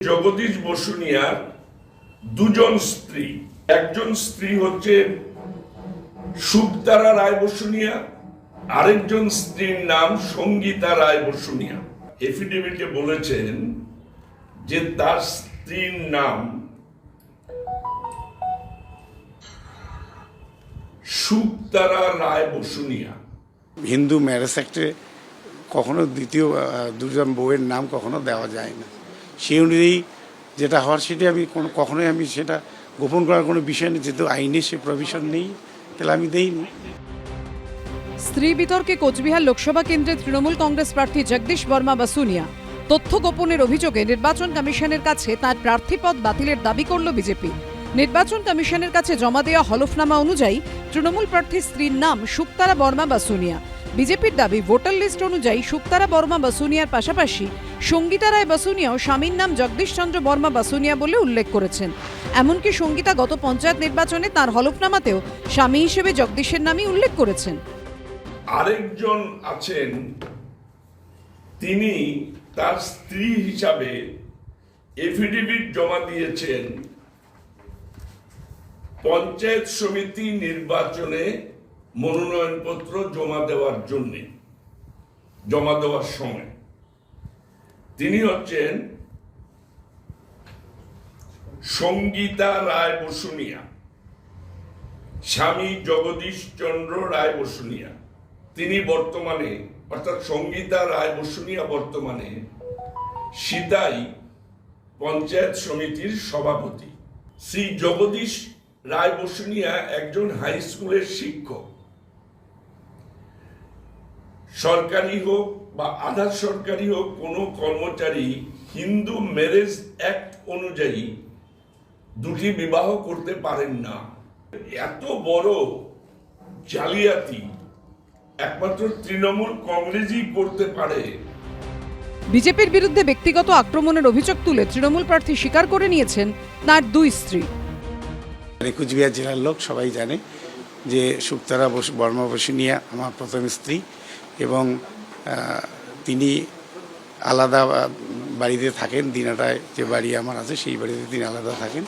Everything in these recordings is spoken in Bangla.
জগদীশ বসুনিয়ার দুজন স্ত্রী। একজন স্ত্রী হচ্ছে সুখতারা রায় বসুনিয়া আরেকজন স্ত্রীর নাম সঙ্গীতা রায় বসুনিয়া এফিডেভিটে বলেছেন যে তার স্ত্রীর নাম সুখতারা রায় বসুনিয়া হিন্দু ম্যারেজ অ্যাক্টে কখনো দ্বিতীয় দুজন বউয়ের নাম কখনো দেওয়া যায় না। সেই অনুযায়ী যেটা হওয়ার সেটা আমি কখনোই আমি সেটা গোপন করার কোনো বিষয় নেই, যেহেতু আইনে সে প্রভিশন নেই, তাহলে আমি দেইনি। স্ত্রী বিতর্কে কোচবিহার লোকসভা কেন্দ্রের তৃণমূল কংগ্রেস প্রার্থী জগদীশ বর্মা বাসুনিয়া তথ্য গোপনের অভিযোগে নির্বাচন কমিশনের কাছে তার প্রার্থীপদ বাতিলের দাবি করল বিজেপি। নির্বাচন কমিশনের কাছে জমা দেওয়া হলফনামা অনুযায়ী তৃণমূল প্রার্থীর স্ত্রীর নাম শুক্তারা বর্মা বাসুনিয়া। বিজেপির দাবি, ভোটার লিস্ট অনুযায়ী শুক্তারা বর্মা বাসুনিয়ার পাশাপাশি সঙ্গীতা রায় বাসুনিয়াও স্বামীর নাম জগদীশ চন্দ্র বর্মা বাসুনিয়া বলে উল্লেখ করেছেন। এমনকি সঙ্গীতা গত পঞ্চায়েত নির্বাচনে তার হলফনামাতেও স্বামী হিসেবে জগদীশের নামই উল্লেখ করেছেন। আরেকজন আছেন, তিনি তার স্ত্রী হিসাবে এফিডেভিট জমা দিয়েছেন। পঞ্চায়েত সমিতি নির্বাচনে মনোনয়নপত্র জমা দেওয়ার জন্য, জমা দেওয়ার সময়। তিনি হচ্ছেন সঙ্গীতা রায় বসুনিয়া, স্বামী জগদীশ চন্দ্র রায় বসুনিয়া। তিনি বর্তমানে, অর্থাৎ সঙ্গীতা রায় বসুনিয়া বর্তমানে সিতাই পঞ্চায়েত সমিতির সভাপতি। শ্রী জগদীশ রায় বসুনিয়া একজন হাই স্কুলের শিক্ষক। সরকারি হোক বা আধা সরকারি হোক কোনো কর্মচারী হিন্দু ম্যারেজ অ্যাক্ট অনুযায়ী দুটি বিবাহ করতে পারেন না। এত বড় জালিয়াতি একমাত্র তৃণমূল কংগ্রেসই করতে পারে। বিজেপির বিরুদ্ধে ব্যক্তিগত আক্রমণের অভিযোগ তুলে তৃণমূল প্রার্থী স্বীকার করে নিয়েছেন তার দুই স্ত্রী। মানে কুচবিহার জেলার লোক সবাই জানে যে সুক্তারা বসু বসুনিয়া আমার প্রথম স্ত্রী এবং তিনি আলাদা বাড়িতে থাকেন, দিনাটায় যে বাড়ি আমার আছে সেই বাড়িতে তিনি আলাদা থাকেন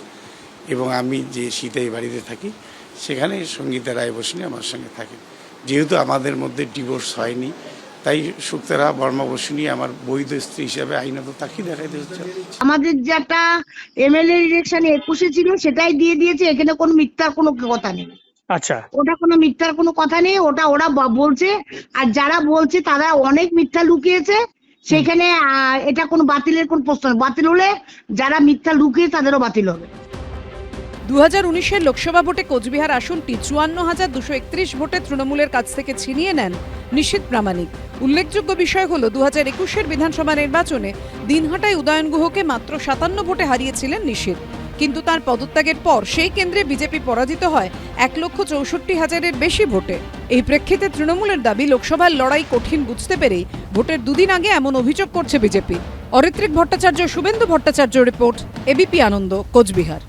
এবং আমি যে শীতে বাড়িতে থাকি, সেখানে সঙ্গীতা রায় বসুনি আমার সঙ্গে থাকেন। যেহেতু আমাদের মধ্যে ডিভোর্স হয়নি, তাই সুক্তারা, বর্মা বসুনি আমার বৈধ স্ত্রী হিসাবে আইনত তাকেই দেখাইতে হচ্ছে। আমাদের যেটা এমএলএ ইলেকশনে একুশে ছিল, সেটাই দিয়ে দিয়েছে, এখানে কোনো মিথ্যার কোনো কথা নেই। আচ্ছা। ওটা কোনো মিথ্যার কোনো কথা নেই ওটা ওরা বলছে। আর যারা বলছে তারা অনেক মিথ্যা লুকিয়েছে। সেখানে এটা কোনো বাতিলের কোনো প্রশ্ন বাতিল হলে যারা মিথ্যা লুকিয়ে তাদেরও বাতিল হবে। দু হাজার উনিশের লোকসভা ভোটে কোচবিহার আসনটি চুয়ান্ন হাজার দুশো একত্রিশ ভোটে তৃণমূলের কাছ থেকে ছিনিয়ে নেন নিশীত প্রামাণিক। উল্লেখযোগ্য বিষয় হল দু হাজার একুশের বিধানসভা নির্বাচনে দিনহাটায় উদয়ন গুহকে মাত্র সাতান্ন ভোটে হারিয়েছিলেন নিশীত। কিন্তু তার পদত্যাগের পর সেই কেন্দ্রে বিজেপি পরাজিত হয় এক লক্ষ চৌষট্টি হাজারের বেশি ভোটে। এই প্রেক্ষিতে তৃণমূলের দাবি, লোকসভার লড়াই কঠিন বুঝতে পেরেই ভোটের দুদিন আগে এমন অভিযোগ করছে BJP. Aritrik Bhattacharya, Shubhendu Bhattacharya report, ABP Ananda, Cooch Behar.